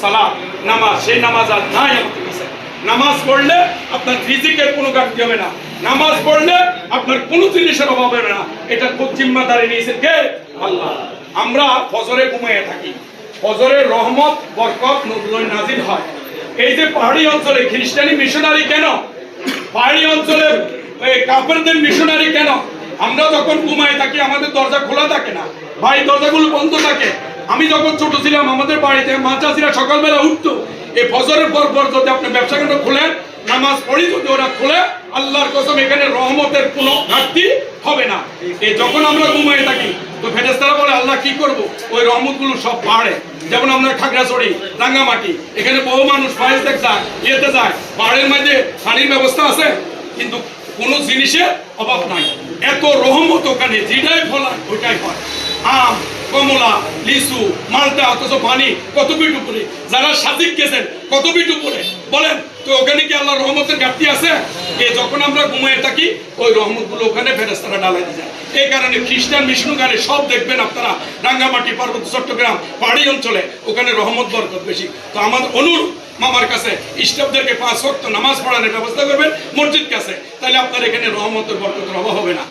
সালাত, নামাজ, সেই নামাজ আর নাই আমাদের কাছে। নামাজ পড়লে আপনার কোনো হবে না। নামাজ পড়লে আপনার কোনো জিনিসের অভাব হবে না। এটা খুব জিম্মাদারি নিয়েছে কে? আল্লাহ। আমরা ফজরে ঘুমিয়ে থাকি। ফজরের রহমত, বরকত নাজিল হয়। এই যে পাহাড়ি অঞ্চলে খ্রিস্টানি মিশনারি কেন? পাহাড়ি অঞ্চলে কাপড়দের মিশনারি কেন? আমরা যখন ঘুমাই থাকি, আমাদের দরজা খোলা থাকে না। ভাই, দরজাগুলো বন্ধ থাকে। আমি যখন ছোট ছিলাম, আমাদের বাড়িতে মা চাষিরা সকালবেলা উঠতো। এই ফজরের পর পর যদি আপনি ব্যবসা কেন্দ্র খুলেন, নামাজ পড়ি যদি ওরা খুলে, আল্লাহর কসম, এখানে রহমতের কোনো ঘাটতি হবে না। এই যখন আমরা ঘুমাই থাকি, তো ফেরেস্তারা বলে, আল্লাহ, কি করব? ওই রহমতগুলো সব পাহাড়ে যেমন আপনার খাগড়াছড়ি, রাঙ্গামাটি, এখানে বহু মানুষ দেখ যায়, ইয়েতে যায়। পাহাড়ের মাঝে পানির ব্যবস্থা আছে, কিন্তু কোনো জিনিসের অভাব নাই। এত রহমত ওখানে, যেটাই ফল ওইটাই হয়। আম, কমলা লিচু মালটা, অথচ পানি, কত ফিট উপরে? যারা সাজিক গেছেন, কত ফিট উপরে? বলেন, তো ওখানে কি আল্লাহ রহমতের ঘাটতি আছে? এ যখন আমরা ঘুমিয়ে থাকি, ওই রহমতগুলো ওখানে ফেরেস্তারা ডালাই দিয়ে যায়। এই কারণে খ্রিস্টান মিশনুগারে সব দেখবেন আপনারা, রাঙ্গামাটি পার্বত্য চট্টগ্রাম, পাহাড়ি অঞ্চলে, ওখানে রহমত, বরকত বেশি। তো আমার অনুরোধ মামার কাছে স্টাফদেরকে পাঁচ ওয়াক্ত নামাজ পড়ানোর ব্যবস্থা করবেন, মসজিদ কাছে। তাহলে আপনার এখানে রহমতের বরকতের অভাব হবে না।